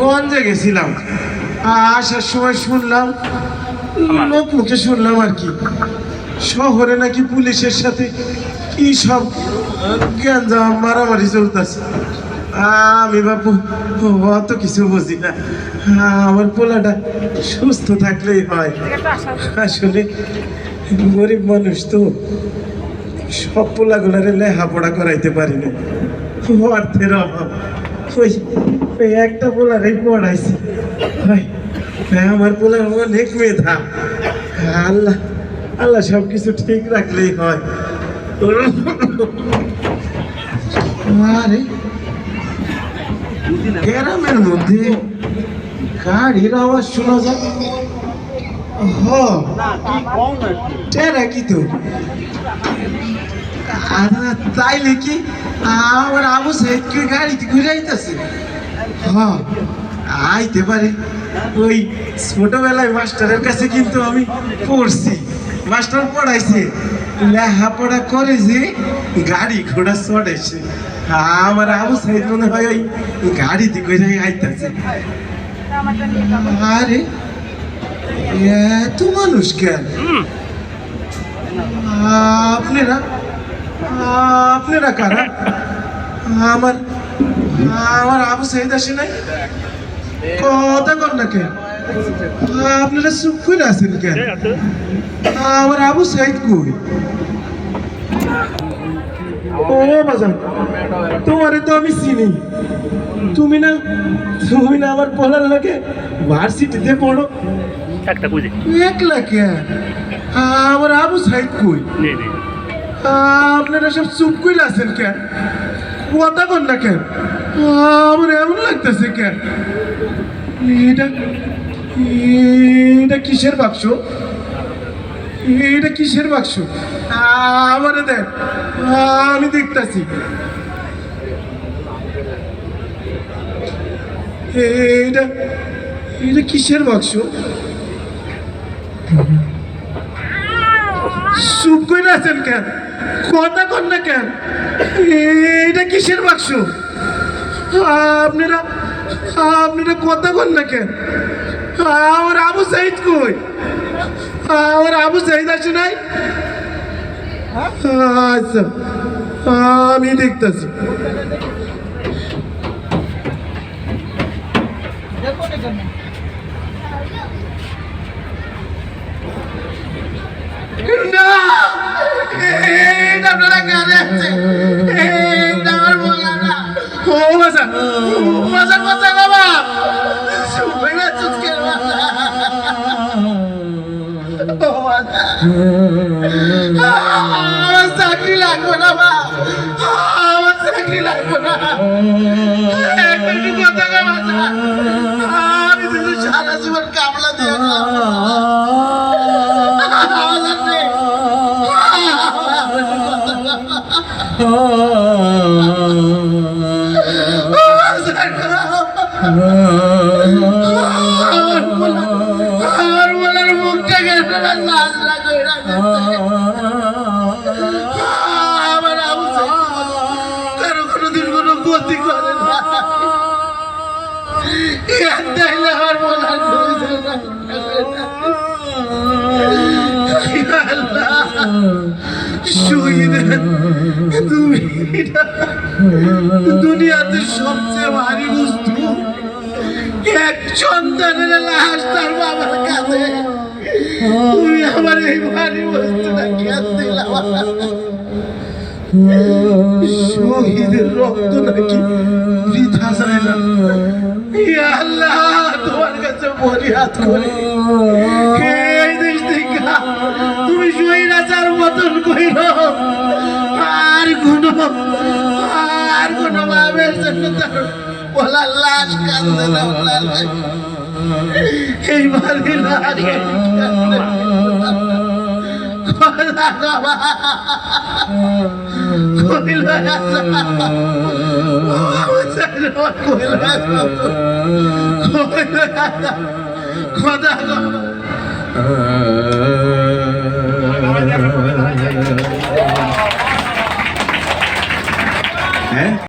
গঞ্জে গেছিলাম। আসার সময় শুনলাম লোক মুখে শুনলাম আর কি। শহরে নাকি পুলিশের সাথে কি সব গ্যাঞ্জা মারামারি চলতেছে। আমি বাপু অত কিছু বুঝি না। আমার পোলাটা সুস্থ থাকলেই হয়। আসলে গরিব মানুষ তো সব পোলাগুলারে লেখাপড়া করাইতে পারি না। অর্থের অভাব। ওই ওই একটা পোলারেই পড়াইছি আমার পোলার অনেক মেধা। আল্লাহ আল্লাহ সব কিছু ঠিক রাখলেই হয়। আরে, গ্রামের মধ্যে গাড়ির আওয়াজ শোনা যায়। টেরা কি তো? তাইলে কি? আমার আবু সাইদকে গাড়িতে ঘুরে আইতেছে? হ্যাঁ আইতে পারে। ওই ছোটবেলায় মাস্টারের কাছে কিন্তু আমি পড়ছি। মাস্টার পড়াইছে। লেখাপড়া করে যে গাড়ি ঘোড়া চড়াইছে। আমার আবু সাইদ মনে হয় ওই গাড়িতে করে আইতেছে। আরে এত মানুষ কেন? আপনারা আপনারা কারা? আমার আমার আবু সাইদ আসে নাই? কথা কর না কেন? আপনারা চুপ করে আছেন কেন? আমার আবু সাইদ কই? ও বাজান তোমারে তো আমি চিনি। তুমি না তুমি না আমার পড়ার লাগে ভার্সিটিতে পড়ো। একটা বুঝে একলা কেন? আমার আবু সাইদ কই? আপনারা সব চুপ করে আছেন কেন? কথা কর না কেন? আমার এমন লাগতেছে কেন? এটা এটা কিসের বাক্স? এটা কিসের বাক্স? আমারে দেন। আমি দেখতাছি। এটা এটা কিসের বাক্স? চুপ করে আছেন কেন? কথা কর না কেন? এটা কিসের বাক্স? আপনারা আপনারা কথা কর না কেন? আমার আবু সাইদ কই? আমার আবু সাইদ আছে নাই? আচ্ছা আমি দেখতেছি। না! আপনারা আছে আমার ও কথা বাবা। আমার চাকরি লাগবে না আমার চাকরি লাগবে না। একটু কথা কয় বাসা আমি তো সারা জীবন কামলা দিয়ে আমার বলার মুখটা কেন লাজ লাগে আমার আবু কারও কোনোদিন কোনো গতি করে না তাইলে আমার বলার শহীদ তুমি দুনিয়াতে সবচেয়ে ভারী বস্তু। এক সন্তানের লাশ তার বাবার কাছে তুমি আমার এই ভারী বস্তুটা কেন দিলাম শহীদের রক্ত নাকি বৃথা যায় না। আল্লাহ, তোমার কাছে ফরিয়াদ করি। বলা লাশ কান্দে না বলা লাশ। এই বাড়ি লাশ কান্দে